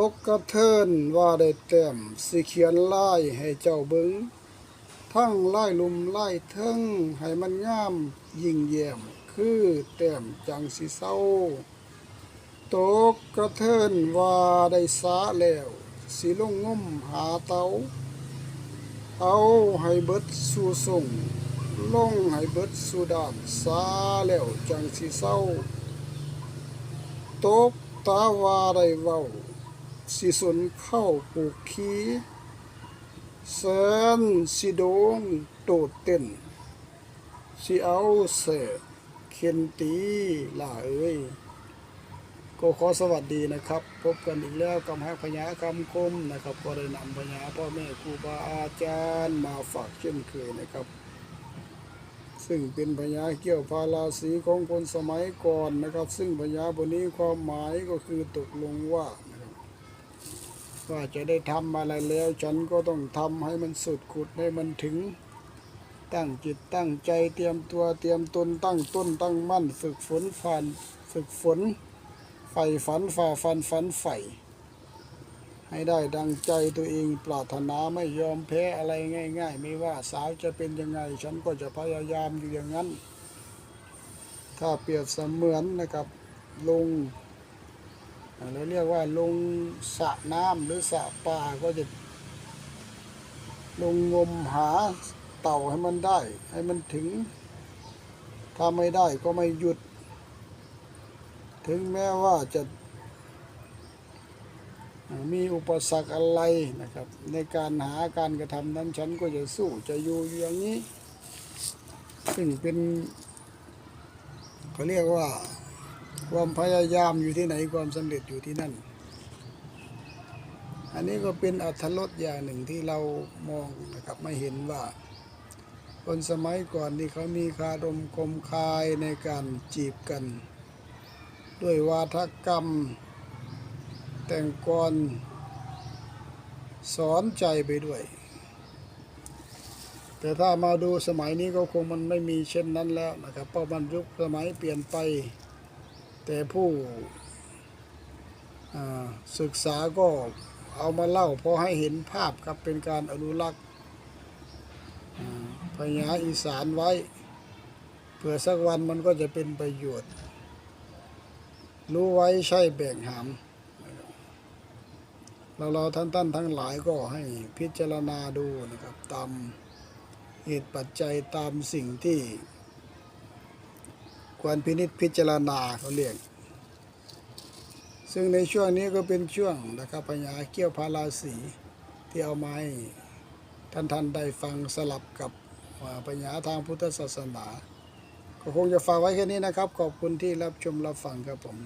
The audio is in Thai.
ตกกระเทินว่าได้แต้มสิเขียนลายให้เจ้าเบิงทั้งไลายลุมไลายเทิงให้มันงามยิ่งแย้มคือแต้มจังสิเศร้าตกกระเทินว่าได้สาแล้วสิลงงมหาเตาเอาให้เบิดสู่ส่งลงให้เบิดสู่ด้านสาแล้วจังสิเศร้าตกตาว่าได้เว้า สิสนเข้าปลูกขีแสนสิโดงโตดเต้นสิเอาเสเข็นตีล่าเอ้ยก็ขอสวัสดีนะครับ พบกันอีกแล้วกับฮักพญาคำคมนะครับ ก็ได้นำพญาพ่อแม่ครูบาอาจารย์มาฝากเช่นเคยนะครับ ซึ่งเป็นพญาเกี่ยวพาราสีของคนสมัยก่อนนะครับ ซึ่งพญาบนนี้ความหมายก็คือตกลงว่า ว่าจะได้ทำอะไรแล้ว ฉันก็ต้องทำให้มันสุดขุดให้มันถึง ตั้งจิตตั้งใจเตรียมตัวเตรียมตนตั้งต้นตั้งมั่น ฝึกฝนผ่านฝึกฝนใฝ่ฝันฝ่าฟันฝันใฝ่ให้ได้ดังใจตัวเองปรารถนาไม่ยอมแพ้อะไรง่าย ๆ ไม่ว่าสาวจะเป็นยังไง ฉันก็จะพยายามอยู่อย่างนั้น ถ้าเปรียบเสมือนนะครับลง เราเรียกว่าลงสระน้ำหรือสระป่าก็จะ ลงงมหาเต่าให้มันได้ ให้มันถึง ถ้าไม่ได้ก็ไม่หยุด ถึงแม้ว่าจะ มีอุปสรรคอะไรนะครับ ในการหาการกระทำนั้นฉันก็จะสู้จะอยู่อย่างนี้ ซึ่งเป็นเขาเรียกว่า ความพยายามอยู่ที่ไหนความสำเร็จอยู่ที่นั่น อันนี้ก็เป็นอัธรสอย่างหนึ่งที่เรามองนะครับไม่เห็นว่า คนสมัยก่อนนี่เขามีคารมคมคายในการจีบกัน ด้วยวาทกรรม แต่งกรสอนใจไปด้วย แต่ถ้ามาดูสมัยนี้ก็คงมันไม่มีเช่นนั้นแล้วนะครับเพราะมันยุคสมัยเปลี่ยนไป แต่ผู้ศึกษาก็เอามาเล่าเพราะให้เห็นภาพครับเป็นการอนุรักษ์พญาอีสานไว้เผื่อสักวันมันก็จะเป็นประโยชน์ รู้ไว้ใช่แบ่งหามเราเราท่านท่านทั้งหลายก็ให้พิจารณาดูนะครับ ตามเหตุปัจจัยตามสิ่งที่ ควรพินิจพิจารณาเขาเรียกซึ่งในช่วงนี้ก็เป็นช่วงนะครับปัญญาเกี่ยวพาราสีที่เอามาให้ท่านท่านได้ฟังสลับกับอ่าปัญญาทางพุทธศาสนา ก็คงจะฝากไว้แค่นี้นะครับ ขอบคุณที่รับชมรับฟังครับผม